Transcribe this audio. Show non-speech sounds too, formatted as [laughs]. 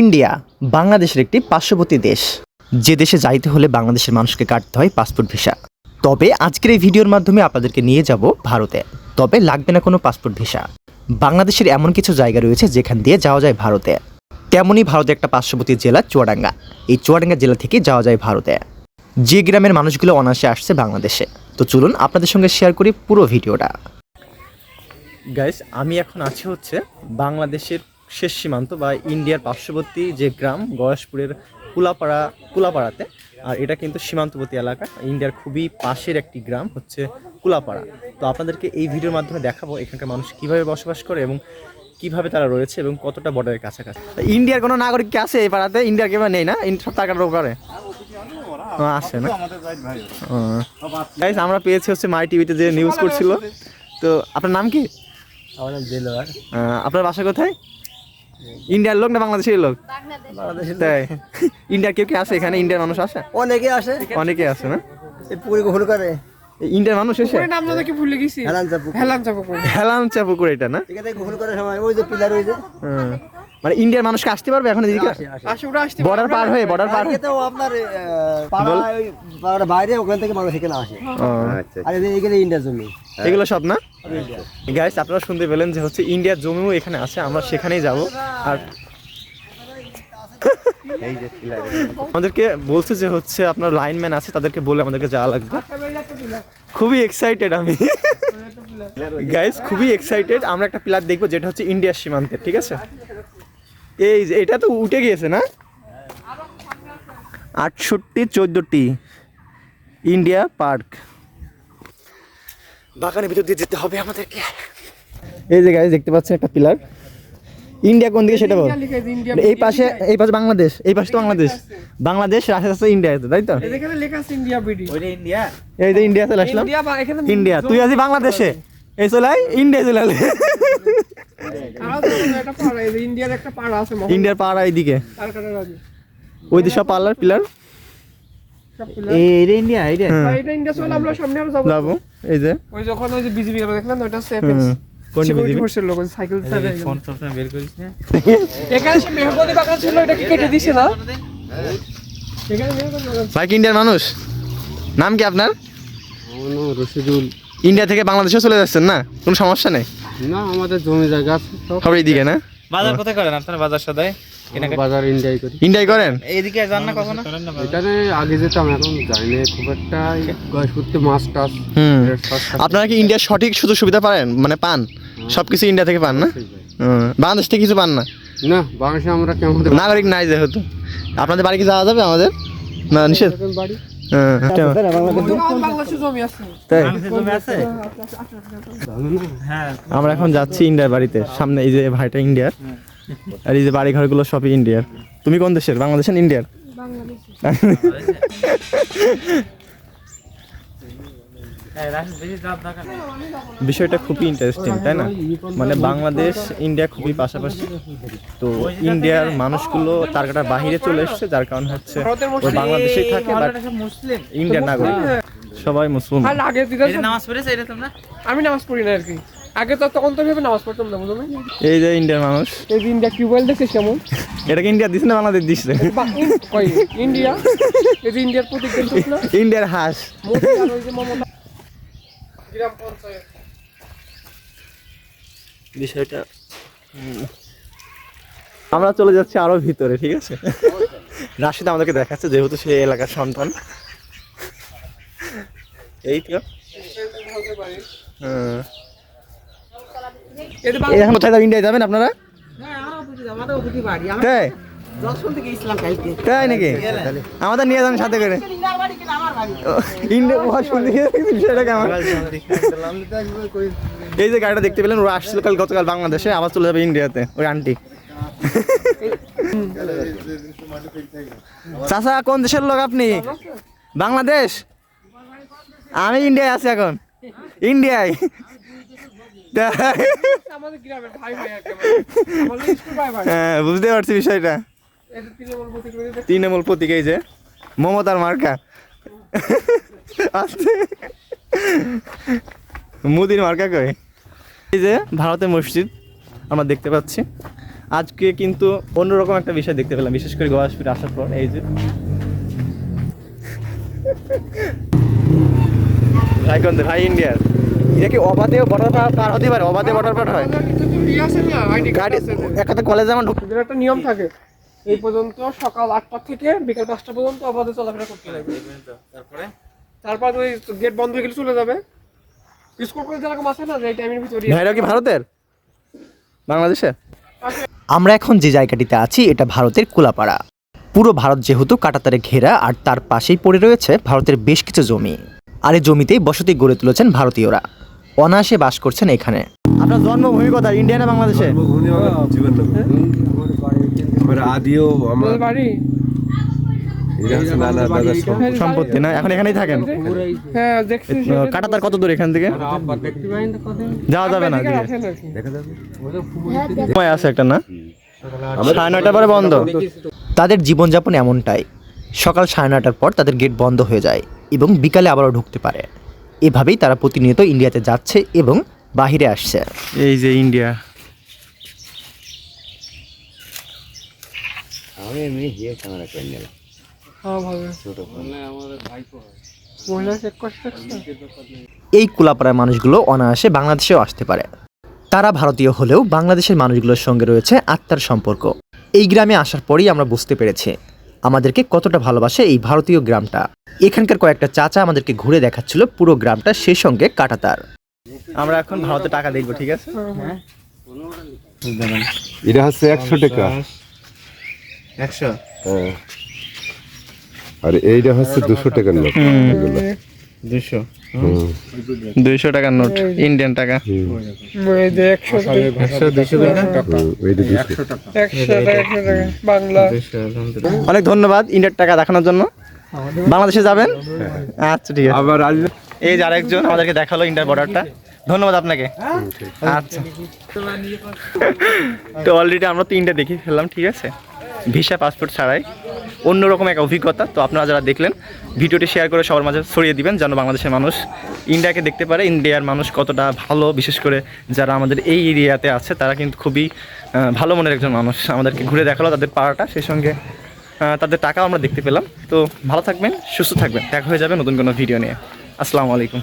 India, বাংলাদেশের একটি পার্শ্ববর্তী দেশ। যে দেশে যাইতে হলে বাংলাদেশের মানুষকে কাটতে হয় পাসপোর্ট ভিসা। তবে আজকের এই ভিডিওর মাধ্যমে আপনাদেরকে নিয়ে যাব ভারতে। তবে লাগবে না কোনো পাসপোর্ট ভিসা। বাংলাদেশের এমন কিছু জায়গা রয়েছে যেখান দিয়ে যাওয়া যায় ভারতে। তেমনই ভারতে একটা পার্শ্ববর্তী জেলা চুয়াডাঙ্গা। এই চুয়াডাঙ্গা জেলা থেকে যাওয়া যায় ভারতে। যে গ্রামের মানুষগুলো অনায়াসে আসছে বাংলাদেশে। তো চলুন আপনাদের সঙ্গে শেয়ার করি পুরো ভিডিওটা। গাইস আমি এখন আছি হচ্ছে বাংলাদেশের শেষ সীমান্ত বা ইন্ডিয়ার পার্শ্ববর্তী যে গ্রাম গয়াসপুরের কুলাপাড়া কুলাপাড়াতে। আর এটা কিন্তু সীমান্তবর্তী এলাকা ইন্ডিয়ার খুবই পাশের একটি গ্রাম হচ্ছে কুলাপাড়া। তো আপনাদেরকে এই ভিডিওর মাধ্যমে দেখাবো এখানকার মানুষ কীভাবে বসবাস করে এবং কীভাবে তারা রয়েছে এবং কতটা বর্ডারের কাছাকাছি। ইন্ডিয়ার কোনো নাগরিক কি আছে এই পাড়াতে? ইন্ডিয়ার কেউ নেই না? সব টাকার উপরে। আসে না? আমরা পেয়েছি হচ্ছে মাই টিভিতে যে নিউজ করছিল। তো আপনার নাম কি? আমার নাম দেলোয়ার আপনার বাসা কোথায়? ইন্ডিয়ার লোক না বাংলাদেশের লোক? বাংলাদেশের তাই। [laughs] ইন্ডিয়ার কেউ কি আসে এখানে? ইন্ডিয়ার মানুষ আসে? অনেকে আসে। অনেকে আসে না? পুকুরে গোসল করে। ইন্ডিয়ার মানুষ এসে? নাম না কি ভুলে গেছি। হেলান চা হেলান চাপা পুকুর। হেলাম চা এটা না? এখানে গোসল করে সময় ওই যে পিলার ওই যে। হুম। মানে ইন্ডিয়ার মানুষকে আসতে পারবে এখন এদিকে? আসে, আসে। আসে ওরা আসতে বর্ডার পার হয়ে বর্ডার পার হয়ে। তো আপনার পাড়া পাড়ার বাইরে ওখান থেকে মানুষ এখানে আসে। আর এই- এখানে ইন্ডিয়ার জমি। এগুলো সব না? গাইস আপনারা শুনতে পেলেন যে হচ্ছে ইন্ডিয়ার জমিও এখানে আছে আমরা সেখানেই যাব। আর আমাদেরকে বলছে যে হচ্ছে আপনার লাইনম্যান আছে তাদেরকে বলে আমাদেরকে যাওয়া লাগবে। খুবই এক্সাইটেড আমি। গাইস খুবই এক্সাইটেড আমরা একটা প্লেয়ার দেখব যেটা হচ্ছে ইন্ডিয়ার সীমান্তে ঠিক আছে? এই যে এটা তো উঠে গিয়েছে না? আটষট্টি চোদ্দোটি। India park. বাগানের ভিতর দিয়ে যেতে হবে আমাদেরকে। এই যে গাইস দেখতে পাচ্ছেন একটা পিলার ইন্ডিয়া কোন দিকে সেটা বল। ইন্ডিয়া আছে, ইন্ডিয়া এই পাশে এই পাশে বাংলাদেশ এই পাশে তো বাংলাদেশ। বাংলাদেশ রাশে রাশে ইন্ডিয়া আছে তাই তো? এখানে লেখা আছে ইন্ডিয়া বিডি এই যে ইন্ডিয়া চলে আসলাম। ইন্ডিয়া ইন্ডিয়া তুই আছি বাংলাদেশে। এই চলে ইন্ডিয়া চলে পাড়া এইদিকে। ওই সব পার্লার পিলার? ইন্ডিয়া ইন্ডিয়া চলে আমরা সামনে আরও যাব। এই যে। ওই যখন ওই যে গেল দেখলেন ইন্ডিয়ার মানুষ? নাম কি আপনার? ইন্ডিয়া থেকে বাংলাদেশে চলে যাচ্ছেন না? কোনো সমস্যা নেই? না আমাদের জমি জায়গা আছে সব এইদিকে না? বাজার কোথায় করেন আপনার বাজার সদাই? বাজার ইন্ডিয়ায় করি। ইন্ডিয়ায় করেন? এইদিকে যান না কখনো? এখানে আগে যেতাম এখন যাই না খুব একটা গয়েশ করতে মাছ টাছ। আপনারা কি ইন্ডিয়ার সঠিক সুযোগ সুবিধা পারেন? মানে পান? সব কিছু ইন্ডিয়া থেকে পান না? বাংলাদেশ থেকে কিছু পান না? না বাংলাদেশে আমরা কেমন নাগরিক নাই যেহেতু। আপনাদের বাড়ি কি যাওয়া যাবে আমাদের? না নিষেধ? বাড়ি হ্যাঁ, কেন? বাংলাদেশে জমি আছে। তাই? হ্যাঁ। আমরা এখন যাচ্ছি ইন্ডিয়ার বাড়িতে। সামনে এই যে ভাইটা ইন্ডিয়ার আর এই যে বাড়ি ঘরগুলো সবই ইন্ডিয়ার। তুমি কোন দেশের? বাংলাদেশের ইন্ডিয়ার [laughs] হ্যাঁ, রাশিদ বেশি যাওয়ার দরকার নেই। বিষয়টা খুবই ইন্টারেস্টিং তাই না? মানে বাংলাদেশ ইন্ডিয়া খুবই পাশাপাশি। তো ইন্ডিয়ার মানুষগুলো তার কাটা বাহিরে চলে এসছে যার কারণ হচ্ছে ভারতের ও বাংলাদেশেই থাকে বাট ইন্ডিয়ার নাগরিক। সবাই মুসলমান আগে দিদা এই যে নামাজ পড়েছে এটা তোমরা? আমি নামাজ পড়ি না আর কি। আগে তো তখন তো ভেবে নামাজ পড়তাম না বুঝলো এই যে ইন্ডিয়ার মানুষ। এই যে ইন্ডিয়া কিউবেল দেখছিস কেমন? এটাকে ইন্ডিয়া দিচ্ছে না বাংলাদেশ দিচ্ছে বা ইন্ডিয়া এই যে ইন্ডিয়ার প্রতীক ইন্ডিয়ার হাঁস মোদি আর ওই যে মমতা গ্রাম পঞ্চায়েত বিষয়টা আমরা চলে যাচ্ছি আরও ভিতরে ঠিক আছে? রাশিদ আমাদেরকে দেখাচ্ছে যেহেতু সে এলাকার সন্তান। এই তো। হ্যাঁ। এখন কোথায় যাবেন ইন্ডিয়ায় যাবেন আপনারা? তাই? তাই নাকি? আমাদের নিয়ে যান সাথে করে। ইন্ডিয়া ও, শুনতে গিয়ে বিষয়টা কেমন? এই যে গাড়িটা দেখতে পেলেন ওরা আসছিল কাল গতকাল বাংলাদেশে আবার চলে যাবে ইন্ডিয়াতে ওই আন্টি চাচা কোন দেশের লোক আপনি? বাংলাদেশ? আমি ইন্ডিয়ায় আছি এখন। ইন্ডিয়ায়। হ্যাঁ বুঝতে পারছি বিষয়টা। তৃণমূল প্রতীক এই যে মমতার মার্কা। আস্তে মুদির মার্কা কই? এই যে ভারতের মসজিদ আমরা দেখতে পাচ্ছি। আজকে কিন্তু অন্যরকম একটা বিষয় দেখতে পেলাম বিশেষ করে গোয়া স্পিড আসার পর এই যে। ভাই কোন ভাই ইন্ডিয়ার। এটা কি অবাধে বর্ডার পার হতে পারে? অবাধে বর্ডার পার হয়? গাড়ি এক কথা কলেজে আমার ঢুক- এদের একটা নিয়ম থাকে। এই পর্যন্ত সকাল আটটা থেকে বিকাল পাঁচটা পর্যন্ত অবাধে চলাফেরা করতে লাগবে তারপরে? তারপর ওই গেট বন্ধ হয়ে গেলে চলে যাবে। স্কুল কলেজ এরকম আছে না যে এই টাইমের ভিতরে ভাইরা কি ভারতের? বাংলাদেশে? আমরা এখন যে জায়গাটিতে আছি এটা ভারতের কুলাপাড়া। পুরো ভারত যেহেতু কাটাতারে ঘেরা আর তার পাশেই পড়ে রয়েছে ভারতের বেশ কিছু জমি। আর এই জমিতেই বসতি গড়ে তুলেছেন ভারতীয়রা। অনায়াসে বাস করছেন এখানে। আপনার জন্মভূমি কোথায়? ইন্ডিয়া না বাংলাদেশে? আদিও আমার বাড়ি সম্পত্তি না? এখন এখানেই থাকেন? হ্যাঁ দেখছি কাটাতার কত দূর এখান থেকে? যাওয়া যাবে না। সময় আছে একটা না? সাড়ে নয়টার পরে বন্ধ। তাদের জীবনযাপন এমনটাই। সকাল সাড়ে নয়টার পর তাদের গেট বন্ধ হয়ে যায় এবং বিকালে আবারও ঢুকতে পারে। এভাবেই তারা প্রতিনিয়ত ইন্ডিয়াতে যাচ্ছে এবং বাহিরে আসছে। এই যে ইন্ডিয়া। হ্যাঁ করতে এই কুলাপাড়ার মানুষগুলো অনায়াসে বাংলাদেশেও আসতে পারে। তারা ভারতীয় হলেও বাংলাদেশের মানুষগুলোর সঙ্গে রয়েছে আত্মার সম্পর্ক। এই গ্রামে আসার পরেই আমরা বুঝতে পেরেছি। আমাদেরকে কতটা ভালোবাসে এই ভারতীয় গ্রামটা। এখানকার কয়েকটা চাচা আমাদেরকে ঘুরে দেখাচ্ছিল পুরো গ্রামটা সে সঙ্গে কাটাতার আমরা এখন ভারতে টাকা দেখব ঠিক আছে? এটা হচ্ছে একশো টাকা। একশো? হ্যাঁ। আর এইটা হচ্ছে দুশো টাকার নোট এগুলো। দুশো দুইশো টাকার নোট ইন্ডিয়ান টাকা। অনেক ধন্যবাদ ইন্ডিয়ার টাকা দেখানোর জন্য। বাংলাদেশে যাবেন? আচ্ছা ঠিক আছে। আবার এই যে আরেকজন আমাদেরকে দেখাল ইন্ডিয়ার বর্ডারটা ধন্যবাদ আপনাকে। আচ্ছা। তো অলরেডি আমরা তো ইন্ডিয়া দেখে ফেললাম ঠিক আছে? ভিসা পাসপোর্ট ছাড়াই। অন্যরকম এক অভিজ্ঞতা। তো আপনারা যারা দেখলেন, ভিডিওটি শেয়ার করে সবার মাঝে ছড়িয়ে দিবেন, যেন বাংলাদেশের মানুষ ইন্ডিয়াকে দেখতে পারে। ইন্ডিয়ার মানুষ কতটা ভালো, বিশেষ করে যারা আমাদের এই এরিয়াতে আছে, তারা কিন্তু খুবই ভালো মনের একজন মানুষ। আমাদেরকে ঘুরে দেখাল তাদের পাড়াটা, সেই সঙ্গে তাদের টাকাও আমরা দেখতে পেলাম। তো ভালো থাকবেন, সুস্থ থাকবেন। দেখা হয়ে যাবে নতুন কোনো ভিডিও নিয়ে। আসসালামু আলাইকুম।